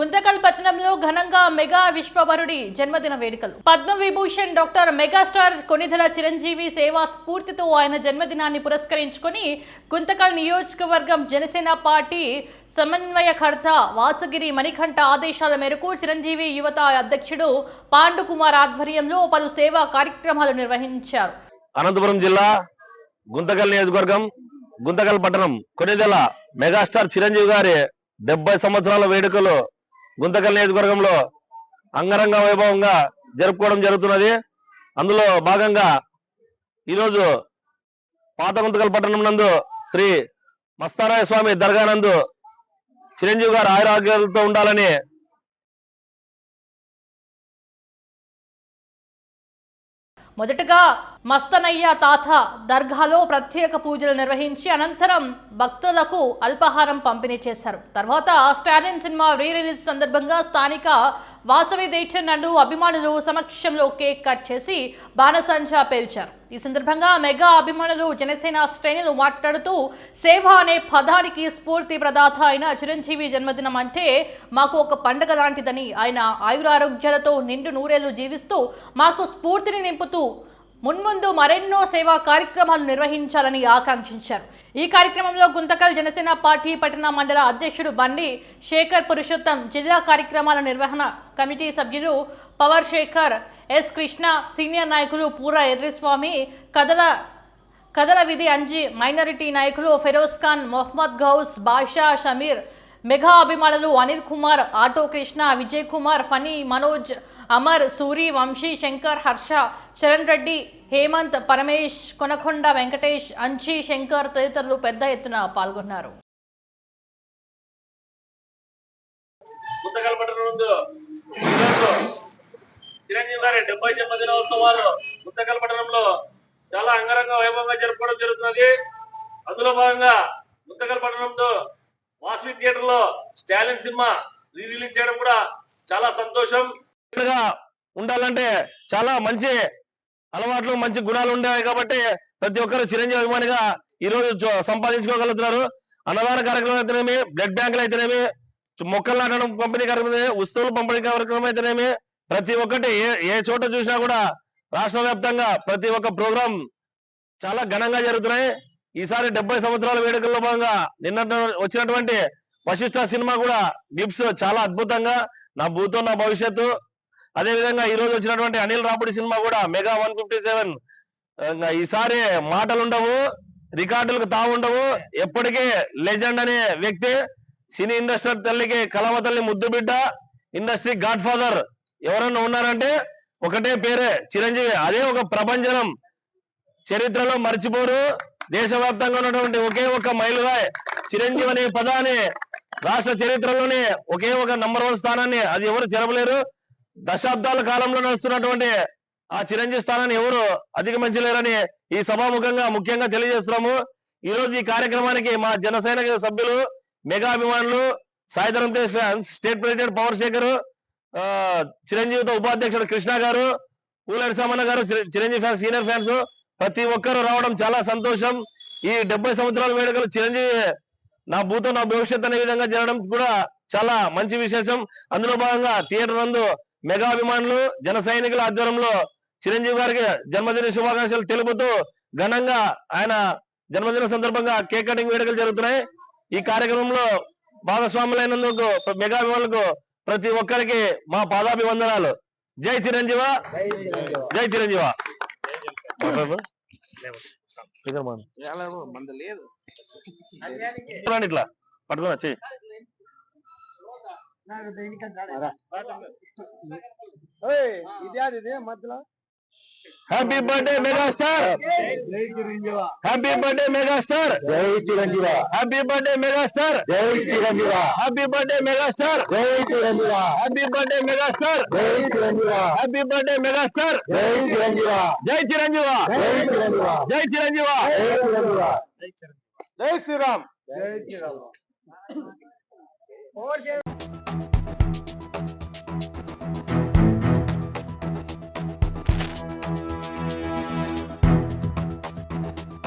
గుంతకల్ పట్టణంలో ఘనంగా మెగా విశ్వవరుడి జన్మదిన వేడుకలు. పద్మ విభూషణ్ డాక్టర్ మెగాస్టార్ కొనిధల చిరంజీవి సేవా స్ఫూర్తితో ఆయన జన్మదినాన్ని పురస్కరించుకొని గుంతకల్ నియోజకవర్గం జనసేన పార్టీ సమన్వయకర్త వాసుగిరి మణికంఠ ఆదేశాల మేరకు చిరంజీవి యువత అధ్యక్షుడు పాండు కుమార్ ఆధ్వర్యంలో పలు సేవా కార్యక్రమాలు నిర్వహించారు. అనంతపురం జిల్లా గుంతకల్ నియోజకవర్గం గుంతకల్ పట్టణం కొనిదెల మెగాస్టార్ చిరంజీవి గారి డెబ్బై సంవత్సరాల వేడుకలు గుంతకల్ నియోజకవర్గంలో అంగరంగ వైభవంగా జరుపుకోవడం జరుగుతున్నది. అందులో భాగంగా ఈరోజు పాత గుంతకల్ పట్టణం నందు శ్రీ మస్తారాయ స్వామి దర్గానందు చిరంజీవి గారు ఆయురాగ్యాలతో ఉండాలని మొదటగా మస్తనయ్య తాత దర్గాలో ప్రత్యేక పూజలు నిర్వహించి అనంతరం భక్తులకు అల్పాహారం పంపిణీ చేశారు. తర్వాత స్టాలిన్ సినిమా రీ రిలీజ్ సందర్భంగా స్థానిక వాసవి దేచన్నను అభిమానులు సమక్షంలో కేక్ కట్ చేసి బాణసంచా పేల్చారు. ఈ సందర్భంగా మెగా అభిమానులు జనసేన శ్రేణులు మాట్లాడుతూ సేవ అనే పదానికి స్ఫూర్తి ప్రదాత అయిన చిరంజీవి జన్మదినం అంటే మాకు ఒక పండగ లాంటిదని ఆయన ఆయురారోగ్యాలతో నిండు నూరేళ్ళు జీవిస్తూ మాకు స్ఫూర్తిని నింపుతూ మున్ముందు మరెన్నో సేవా కార్యక్రమాలు నిర్వహించాలని ఆకాంక్షించారు. ఈ కార్యక్రమంలో గుంతకల్ జనసేన పార్టీ పట్టణ మండల అధ్యక్షుడు బండి శేఖర్ పురుషోత్తం జిల్లా కార్యక్రమాల నిర్వహణ కమిటీ సభ్యులు power Sekhar S Krishna senior నాయకులు పూర ఎర్రిస్వామి కదల కదల విధి అంజి మైనారిటీ నాయకులు ఫెరోజ్ ఖాన్ మొహమ్మద్ గౌస్ బాషా షమీర్ మెగా అభిమానులు అనిల్ కుమార్ ఆటో కృష్ణ విజయ్ కుమార్ ఫనీ మనోజ్ అమర్ సూరి వంశీ శంకర్ హర్ష చరణ్ రెడ్డి హేమంత్ పరమేష్ కొనకొండ వెంకటేష్ అంచి శంకర్ తదితరులు పెద్ద ఎత్తున పాల్గొన్నారు. చిరంజీవి గారి డెబ్బై పట్టణంలో చాలా అంగరంగ వైభవంగా జరుపుకోవడం జరుగుతున్నది. అందులో భాగంగా గుంతకల్ పట్టణంతో వాసవి థియేటర్లో స్టాలిన్ సినిమా రీ రిలీజ్ చేయడం కూడా చాలా సంతోషం. ఉండాలంటే చాలా మంచి అలవాట్లు మంచి గుణాలు ఉండేవి కాబట్టి ప్రతి ఒక్కరు చిరంజీవి అభిమానిగా ఈ రోజు సంపాదించుకోగలుగుతున్నారు. అన్నదాన కార్యక్రమం అయితేనేమి బ్లడ్ బ్యాంకులు అయితేనేమి మొక్కలు నాటడం పంపిణీ కార్యక్రమం వస్తువులు పంపిణీ కార్యక్రమం అయితేనేమి ప్రతి ఒక్కటి ఏ ఏ చోట చూసినా కూడా రాష్ట్ర వ్యాప్తంగా ప్రతి ఒక్క ప్రోగ్రాం చాలా ఘనంగా జరుగుతున్నాయి. ఈసారి డెబ్బై సంవత్సరాల వేడుకల్లో భాగంగా నిన్న వచ్చినటువంటి వశిష్ఠ సినిమా కూడా గిఫ్ట్స్ చాలా అద్భుతంగా నా భూతో నా భవిష్యత్తు అదే విధంగా ఈ రోజు వచ్చినటువంటి అనిల్ రాపుడి సినిమా కూడా మెగా వన్ ఫిఫ్టీ సెవెన్. ఈసారి మాటలు ఉండవు రికార్డులకు తావుండవు ఎప్పటికీ లెజెండ్ అనే వ్యక్తి సినీ ఇండస్ట్రీ తల్లికి కలవ తల్లి ముద్దు బిడ్డ ఇండస్ట్రీ గాడ్ ఫాదర్ ఎవరన్నా ఉన్నారంటే ఒకటే పేరే చిరంజీవి. అదే ఒక ప్రపంచనం చరిత్రలో మర్చిపోరు. దేశవ్యాప్తంగా ఉన్నటువంటి ఒకే ఒక మైలురాయ్ చిరంజీవి అనే పదాన్ని రాష్ట్ర చరిత్రలోనే ఒకే ఒక నంబర్ వన్ స్థానాన్ని అది ఎవరు చెరపలేరు. దశాబ్దాల కాలంలో నడుస్తున్నటువంటి ఆ చిరంజీవి స్థానాన్ని ఎవరు అధిగమించలేరని ఈ సభాముఖంగా ముఖ్యంగా తెలియజేస్తున్నాము. ఈ రోజు ఈ కార్యక్రమానికి మా జనసేన సభ్యులు మెగా అభిమానులు Sai Dharam Tej fans state president power Sekhar ఆ, చిరంజీవితో ఉపాధ్యక్షుడు కృష్ణ గారు పూలరి సామన్న గారు చిరంజీవి ఫ్యాన్స్ సీనియర్ ఫ్యాన్స్ ప్రతి ఒక్కరు రావడం చాలా సంతోషం. ఈ డెబ్బై సంవత్సరాల వేడుకలు చిరంజీవి నా భూతం నా భవిష్యత్ అనే విధంగా జరగడం కూడా చాలా మంచి విశేషం. అందులో భాగంగా థియేటర్ నందు మెగా అభిమానులు జన సైనికుల ఆధ్వర్యంలో చిరంజీవి గారికి జన్మదిన శుభాకాంక్షలు తెలుపుతూ ఘనంగా ఆయన జన్మదిన సందర్భంగా కేక్ కటింగ్ వేడుకలు జరుగుతున్నాయి. ఈ కార్యక్రమంలో భాగస్వాములైనందుకు మెగా అభిమానులకు ప్రతి ఒక్కరికి మా పాదాభివందనాలు. జై చిరంజీవ. జై చిరంజీవ. ఇట్లా. పట్టుకున్నా చెయ్యి. అది మధ్యలో? హ్యాపీ బర్త్డే మెగాస్టార్ జై చిరంజీవ. హ్యాపీ బర్త్డే మెగాస్టార్ జై చిరంజీవ. హ్యాపీ బర్త్డే మెగాస్టార్ జై చిరంజీవ. హ్యాపీ బర్త్డే మెగాస్టార్ జై చిరంజీవ. హ్యాపీ బర్త్డే మెగాస్టార్ జై చిరంజీవ. హ్యాపీ బర్త్డే మెగాస్టార్ జై చిరంజీవ. జై చిరంజీవ! జై చిరంజీవ. జై చిరంజీవ! జై చిరంజీవ. జై శ్రీరామ్! జై శ్రీరామ్.